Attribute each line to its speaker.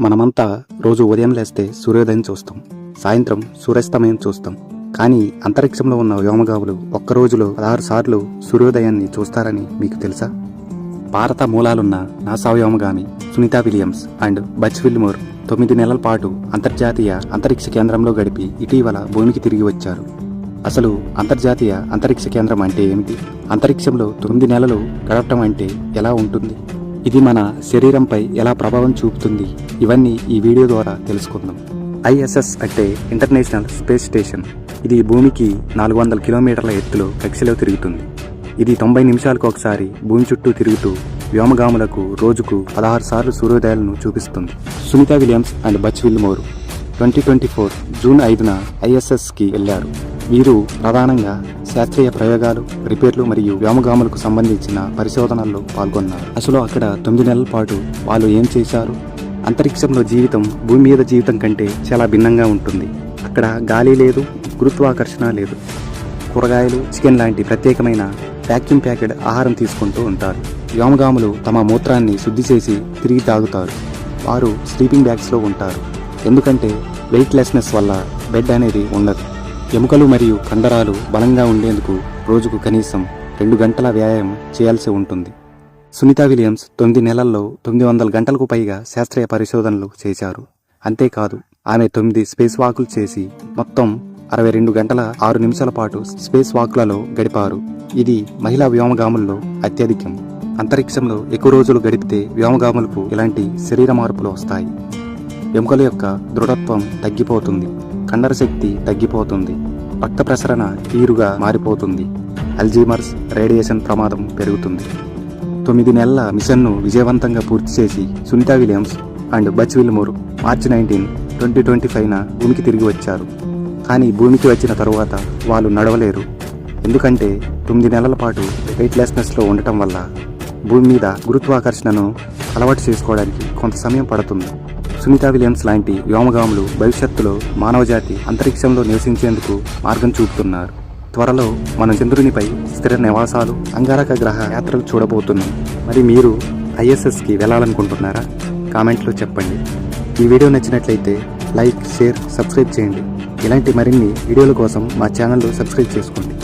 Speaker 1: మనమంతా రోజు ఉదయం లేస్తే సూర్యోదయం చూస్తాం సాయంత్రం సూర్యాస్తమయం చూస్తాం. కానీ అంతరిక్షంలో ఉన్న వ్యోమగాములు ఒక్క రోజులో పదహారు సార్లు సూర్యోదయాన్ని చూస్తారని మీకు తెలుసా? భారత మూలాలున్న NASA వ్యోమగామి Sunita Williams and Butch Wilmore తొమ్మిది నెలల పాటు అంతర్జాతీయ అంతరిక్ష కేంద్రంలో గడిపి ఇటీవల భూమికి తిరిగి వచ్చారు. అసలు అంతర్జాతీయ అంతరిక్ష కేంద్రం అంటే ఏమిటి? అంతరిక్షంలో తొమ్మిది నెలలు గడపటం అంటే ఎలా ఉంటుంది? ఇది మన శరీరంపై ఎలా ప్రభావం చూపుతుంది? ఇవన్నీ ఈ వీడియో ద్వారా తెలుసుకుందాం. ఐఎస్ఎస్ అంటే ఇంటర్నేషనల్ స్పేస్ స్టేషన్. ఇది భూమికి నాలుగు వందల కిలోమీటర్ల ఎత్తులో కక్షలో తిరుగుతుంది. ఇది తొంభై నిమిషాలకు ఒకసారి భూమి చుట్టూ తిరుగుతూ వ్యోమగాములకు రోజుకు పదహారు సార్లు సూర్యోదయాలను చూపిస్తుంది. Sunita Williams and Butch Wilmore twenty twenty four June ఐదున ఐఎస్ఎస్కి వెళ్ళారు వీరు ప్రధానంగా శాస్త్రీయ ప్రయోగాలు రిపేర్లు మరియు వ్యోమగాములకు సంబంధించిన పరిశోధనల్లో పాల్గొన్నారు. అసలు అక్కడ తొమ్మిది నెలల పాటు వాళ్ళు ఏం చేశారు? అంతరిక్షంలో జీవితం భూమి మీద జీవితం కంటే చాలా భిన్నంగా ఉంటుంది. అక్కడ గాలి లేదు గురుత్వాకర్షణ లేదు. కూరగాయలు చికెన్ లాంటి ప్రత్యేకమైన వ్యాక్యూమ్ ప్యాకెడ్ ఆహారం తీసుకుంటూ ఉంటారు. వ్యోమగాములు తమ మూత్రాన్ని శుద్ధి చేసి తిరిగి తాగుతారు. వారు స్లీపింగ్ బ్యాగ్స్లో ఉంటారు. ఎందుకంటే వెయిట్లెస్నెస్ వల్ల బెడ్ అనేది ఉండదు. ఎముకలు మరియు కండరాలు బలంగా ఉండేందుకు రోజుకు కనీసం రెండు గంటల వ్యాయామం చేయాల్సి ఉంటుంది. సునీత విలియమ్స్ తొమ్మిది నెలల్లో తొమ్మిది వందల గంటలకు పైగా శాస్త్రీయ పరిశోధనలు చేశారు. అంతేకాదు ఆమె తొమ్మిది స్పేస్ వాకులు చేసి మొత్తం అరవై రెండు గంటల ఆరు నిమిషాల పాటు స్పేస్ వాకులలో గడిపారు. ఇది మహిళా వ్యోమగాముల్లో అత్యధికం. అంతరిక్షంలో ఎక్కువ రోజులు గడిపితే వ్యోమగాములకు ఇలాంటి శరీర మార్పులు వస్తాయి? ఎముకల యొక్క దృఢత్వం తగ్గిపోతుంది కండర శక్తి తగ్గిపోతుంది రక్త ప్రసరణ తీరుగా మారిపోతుంది అల్జీమర్స్ రేడియేషన్ ప్రమాదం పెరుగుతుంది. తొమ్మిది నెలల మిషన్ను విజయవంతంగా పూర్తి చేసి Sunita Williams and Butch Wilmore March nineteen twenty twenty ఫైవ్న భూమికి తిరిగి వచ్చారు. కానీ భూమికి వచ్చిన తరువాత వాళ్ళు నడవలేరు. ఎందుకంటే తొమ్మిది నెలల పాటు వెయిట్లెస్నెస్లో ఉండటం వల్ల భూమి మీద గురుత్వాకర్షణను అలవాటు చేసుకోవడానికి కొంత సమయం పడుతుంది. సునీతా విలియమ్స్ లాంటి వ్యోమగాములు భవిష్యత్తులో మానవజాతి అంతరిక్షంలో నివసించేందుకు మార్గం చూపుతున్నారు. త్వరలో మన చంద్రునిపై స్థిర నివాసాలు అంగారక గ్రహ యాత్రలు చూడబోతున్నాం. మరి మీరు ఐఎస్ఎస్కి వెళ్ళాలనుకుంటున్నారా కామెంట్లో చెప్పండి. ఈ వీడియో నచ్చినట్లయితే లైక్ షేర్ సబ్స్క్రైబ్ చేయండి. ఇలాంటి మరిన్ని వీడియోల కోసం మా ఛానల్ సబ్స్క్రైబ్ చేసుకోండి.